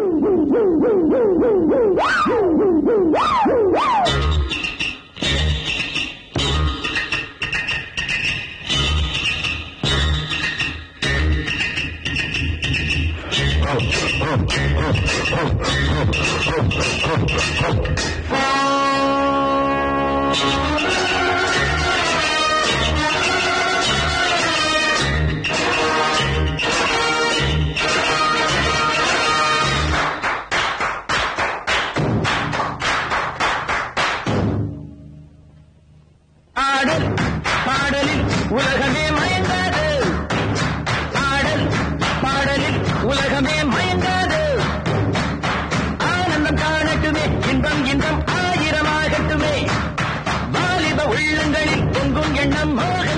Oh, உலகமே மயங்காது. பாடல் பாடலில் உலகமே மயங்காது. ஆனந்தம் காணட்டுமே இன்பம் இன்பம் ஆயிரமாகட்டுமே. வாலிப உள்ளங்களில் பொங்கும் எண்ணம் மோகம்.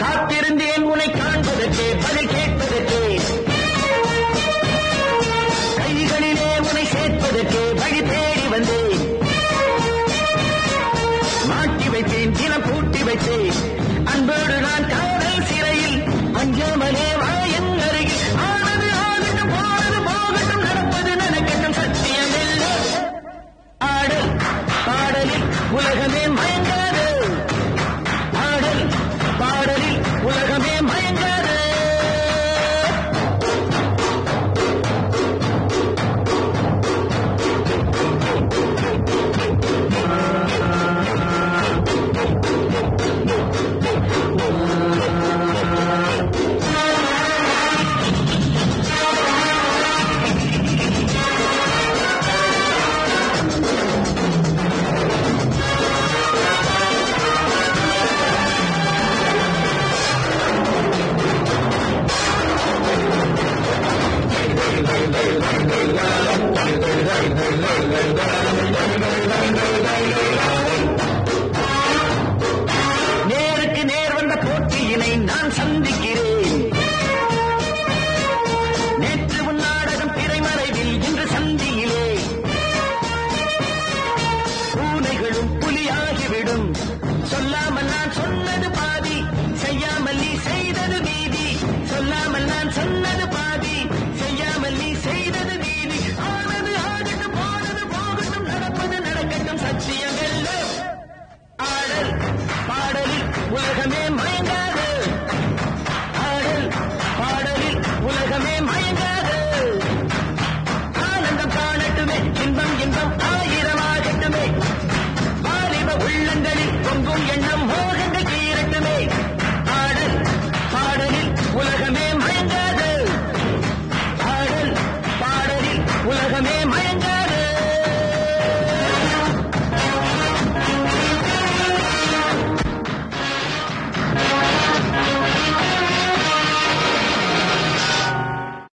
காத்திருந்தேன் உனை காண்பதற்கே பதில் கேட்பதற்கே. கைகளிலே உனை சேர்ப்பதற்கே வழி தேடி வந்தேன். மாட்டி வைத்தேன் தினம் பூட்டி வைத்தேன். உலகமேம் பயங்கர